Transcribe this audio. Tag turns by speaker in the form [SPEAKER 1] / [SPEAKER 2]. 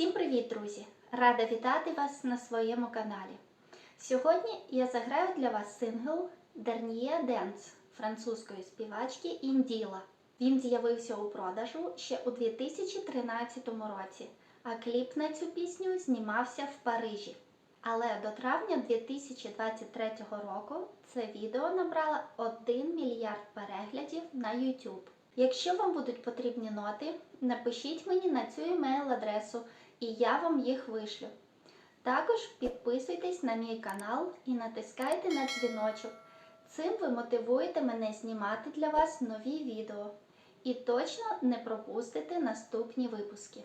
[SPEAKER 1] Всім привіт, друзі! Рада вітати вас на своєму каналі. Сьогодні я заграю для вас сингл Dernier Dance французької співачки Інділа. Він з'явився у продажу ще у 2013 році, а кліп на цю пісню знімався в Парижі. Але до травня 2023 року це відео набрало 1 мільярд переглядів на YouTube. Якщо вам будуть потрібні ноти, напишіть мені на цю емейл-адресу і я вам їх вишлю. Також підписуйтесь на мій канал і натискайте на дзвіночок. Цим ви мотивуєте мене знімати для вас нові відео. І точно не пропустите наступні випуски.